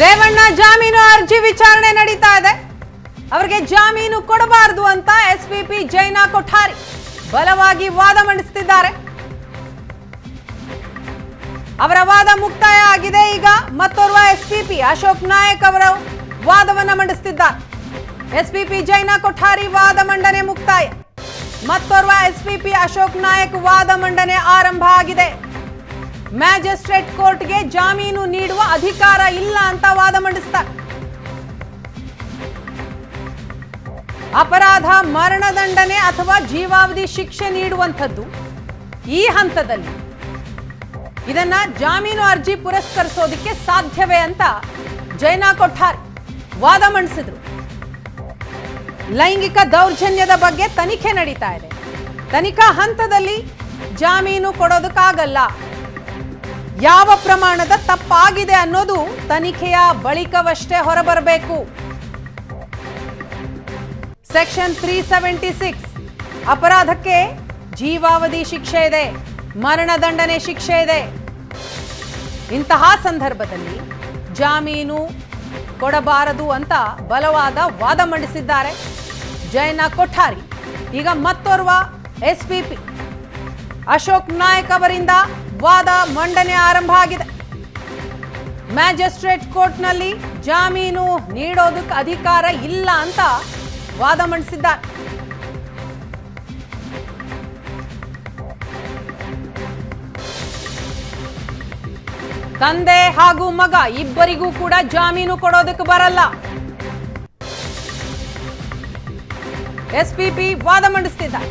ರೇವಣ್ಣ ಜಾಮೀನು ಅರ್ಜಿ ವಿಚಾರಣೆ ನಡೀತಾ ಇದೆ. ಅವರಿಗೆ ಜಾಮೀನು ಕೊಡಬಾರದು ಅಂತ ಎಸ್ಪಿಪಿ ಜೈನಾ ಕೊಠಾರಿ ಬಲವಾಗಿ ವಾದ ಮಂಡಿಸುತ್ತಿದ್ದಾರೆ ಅವರ ವಾದ ಮುಕ್ತಾಯ ಆಗಿದೆ. ಈಗ ಮತ್ತೋರ್ವ ಎಸ್ಪಿಪಿ ಅಶೋಕ್ ನಾಯಕ್ ಅವರ ವಾದವನ್ನ ಮಂಡಿಸುತ್ತಿದ್ದಾರೆ ಎಸ್ಪಿಪಿ ಜೈನಾ ಕೊಠಾರಿ ವಾದ ಮಂಡನೆ ಮುಕ್ತಾಯ. ಮತ್ತೋರ್ವ ಎಸ್ಪಿಪಿ ಅಶೋಕ್ ನಾಯಕ್ ವಾದ ಮಂಡನೆ ಆರಂಭ ಆಗಿದೆ. ಮ್ಯಾಜಿಸ್ಟ್ರೇಟ್ ಕೋರ್ಟ್ಗೆ ಜಾಮೀನು ನೀಡುವ ಅಧಿಕಾರ ಇಲ್ಲ ಅಂತ ವಾದ ಮಂಡಿಸ್ತಾರೆ ಅಪರಾಧ ಮರಣದಂಡನೆ ಅಥವಾ ಜೀವಾವಧಿ ಶಿಕ್ಷೆ ನೀಡುವಂಥದ್ದು ಈ ಹಂತದಲ್ಲಿ. ಇದನ್ನ ಜಾಮೀನು ಅರ್ಜಿ ಪುರಸ್ಕರಿಸೋದಕ್ಕೆ ಸಾಧ್ಯವೇ ಅಂತ ಜೈನಾ ಕೊಠಾರ್ ವಾದ ಮಂಡಿಸಿದ್ರು. ಲೈಂಗಿಕ ದೌರ್ಜನ್ಯದ ಬಗ್ಗೆ ತನಿಖೆ ನಡೀತಾ ಇದೆ. ತನಿಖಾ ಹಂತದಲ್ಲಿ ಜಾಮೀನು ಕೊಡೋದಕ್ಕಾಗಲ್ಲ. ಯಾವ ಪ್ರಮಾಣದ ತಪ್ಪಾಗಿದೆ ಅನ್ನೋದು ತನಿಖೆಯ ಬಳಿಕವಷ್ಟೇ ಹೊರಬರಬೇಕು. ಸೆಕ್ಷನ್ ತ್ರೀ ಸೆವೆಂಟಿ ಸಿಕ್ಸ್, ಅಪರಾಧಕ್ಕೆ ಜೀವಾವಧಿ ಶಿಕ್ಷೆ ಇದೆ ಮರಣದಂಡನೆ ಶಿಕ್ಷೆ ಇದೆ. ಇಂತಹ ಸಂದರ್ಭದಲ್ಲಿ ಜಾಮೀನು ಕೊಡಬಾರದು ಅಂತ ಬಲವಾದ ವಾದ ಮಂಡಿಸಿದ್ದಾರೆ. ಜಯನ ಕೊಠಾರಿ, ಈಗ ಮತ್ತೋರ್ವ ಎಸ್ಪಿಪಿ ಅಶೋಕ್ ನಾಯಕ್ ಅವರಿಂದ ವಾದ ಮಂಡನೆ ಆರಂಭ ಆಗಿದೆ. ಮ್ಯಾಜಿಸ್ಟ್ರೇಟ್ ಕೋರ್ಟ್ನಲ್ಲಿ ಜಾಮೀನು ನೀಡೋದಕ್ಕೆ ಅಧಿಕಾರ ಇಲ್ಲ ಅಂತ ವಾದ ಮಂಡಿಸಿದ್ದಾರೆ. ತಂದೆ ಹಾಗೂ ಮಗ ಇಬ್ಬರಿಗೂ ಕೂಡ ಜಾಮೀನು ಕೊಡೋದಕ್ಕೆ ಬರಲ್ಲ. ಎಸ್ಪಿಪಿ ವಾದ ಮಂಡಿಸ್ತಿದ್ದಾರೆ.